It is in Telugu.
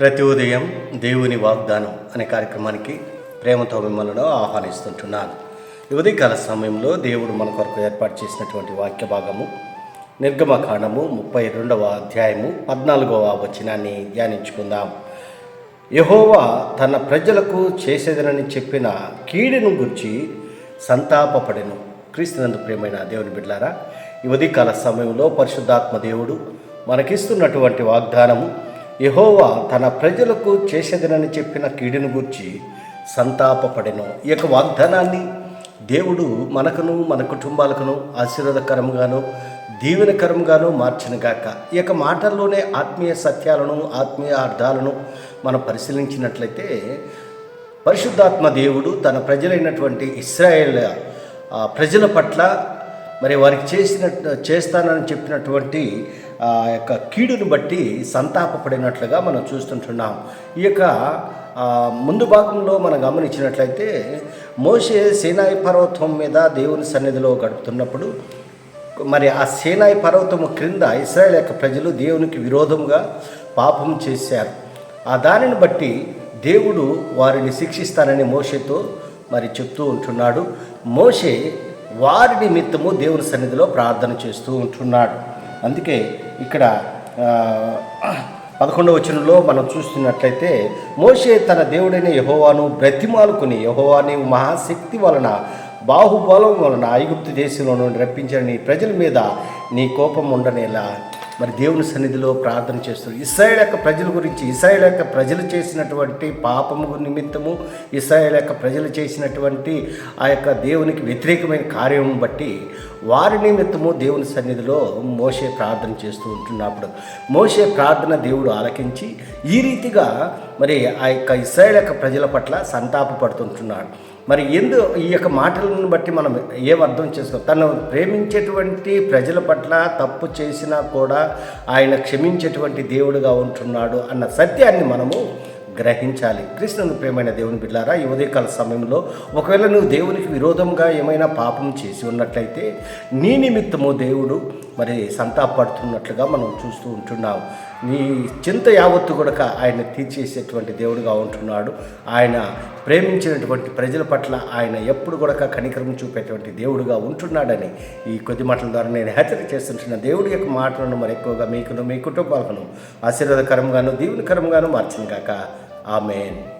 ప్రతి ఉదయం దేవుని వాగ్దానం అనే కార్యక్రమానికి ప్రేమతో మిమ్మల్ని ఆహ్వానిస్తుంటున్నాను. ఈ ఉదయకాల సమయంలో దేవుడు మన కొరకు ఏర్పాటు చేసినటువంటి వాక్య భాగము నిర్గమకాండము ముప్పై రెండవ అధ్యాయము పద్నాలుగవ వచనాన్ని ధ్యానించుకుందాం. యహోవా తన ప్రజలకు చేసేదనని చెప్పిన కీడును గురించి సంతాపపడెను. క్రీస్తునందు ప్రేమైన దేవుని బిడ్లారా ఈ ఉదయకాల సమయంలో పరిశుద్ధాత్మ దేవుడు మనకిస్తున్నటువంటి వాగ్దానము యహోవా తన ప్రజలకు చేసేదనని చెప్పిన కీడును గూర్చి సంతాపపడెను. ఈ యొక్క వాగ్దానాన్ని దేవుడు మనకును మన కుటుంబాలకును ఆశీర్వాదకరంగాను దీవెనకరంగాను మార్చినగాక ఈ యొక్క మాటల్లోనే ఆత్మీయ సత్యాలను ఆత్మీయ అర్థాలను మనం పరిశీలించినట్లయితే పరిశుద్ధాత్మ దేవుడు తన ప్రజలైనటువంటి ఇస్రాయేల్ ప్రజల పట్ల మరి వారికి చేసిన చేస్తానని చెప్పినటువంటి ఆ యొక్క కీడును బట్టి సంతాపపడినట్లుగా మనం చూస్తుంటున్నాం. ఈ యొక్క ముందు భాగంలో మనం గమనించినట్లయితే మోషే సేనాయి పర్వతం మీద దేవుని సన్నిధిలో గడుపుతున్నప్పుడు మరి ఆ సేనాయి పర్వతము క్రింద ఇస్రాయల్ యొక్క ప్రజలు దేవునికి విరోధంగా పాపం చేశారు. ఆ దానిని బట్టి దేవుడు వారిని శిక్షిస్తానని మోషేతో మరి చెప్తూ ఉంటున్నాడు. మోషే వారి నిమిత్తము దేవుని సన్నిధిలో ప్రార్థన చేస్తూ ఉంటున్నాడు. అందుకే ఇక్కడ పదకొండవ వచనంలో మనం చూస్తున్నట్లయితే మోషే తన దేవుడైన యహోవాను బ్రతిమాలుకుని యహోవాని మహాశక్తి వలన బాహుబలం వలన ఐగుప్తు దేశంలో నుండి రప్పించిన నీ ప్రజల మీద నీ కోపం ఉండనేలా మరి దేవుని సన్నిధిలో ప్రార్థన చేస్తూ ఇస్రాయేల్ యొక్క ప్రజల గురించి ఇస్రాయేల్ యొక్క ప్రజలు చేసినటువంటి పాపము నిమిత్తము ఇస్రాయేల్ యొక్క ప్రజలు చేసినటువంటి ఆ యొక్క దేవునికి వ్యతిరేకమైన కార్యం బట్టి వారి నిమిత్తము దేవుని సన్నిధిలో మోసే ప్రార్థన చేస్తూ ఉంటున్నప్పుడు మోసే ప్రార్థన దేవుడు ఆలకించి ఈ రీతిగా మరి ఆ యొక్క ఇస్రాయేల్ యొక్క ప్రజల పట్ల సంతాపపడుతుంటున్నాడు. మరి ఎందు ఈ యొక్క మాటలను బట్టి మనం ఏం అర్థం చేసుకో తను ప్రేమించేటువంటి ప్రజల పట్ల తప్పు చేసినా కూడా ఆయన క్షమించేటువంటి దేవుడుగా ఉంటున్నాడు అన్న సత్యాన్ని మనము గ్రహించాలి. కృష్ణుని ప్రేమైన దేవుని బిడ్డారా ఈ ఉదయకాల సమయంలో ఒకవేళ నువ్వు దేవునికి విరోధంగా ఏమైనా పాపం చేసి ఉన్నట్లయితే నీ నిమిత్తము దేవుడు మరి సంతాపడుతున్నట్లుగా మనం చూస్తూ ఉంటున్నాం. నీ చింత యావత్తు కూడా ఆయన తీర్చేసేటువంటి దేవుడుగా ఉంటున్నాడు. ఆయన ప్రేమించినటువంటి ప్రజల పట్ల ఆయన ఎప్పుడు కూడా కనికరం చూపేటువంటి దేవుడుగా ఉంటున్నాడని ఈ కొద్ది మాటల ద్వారా నేను హెచ్చరిక చేస్తుంటున్న దేవుడి యొక్క మాటలను మరి ఎక్కువగా మీకును మీ కుటుంబాలను ఆశీర్వాదకరంగాను దీవునికరంగాను మార్చింది కాక ఆమెన్.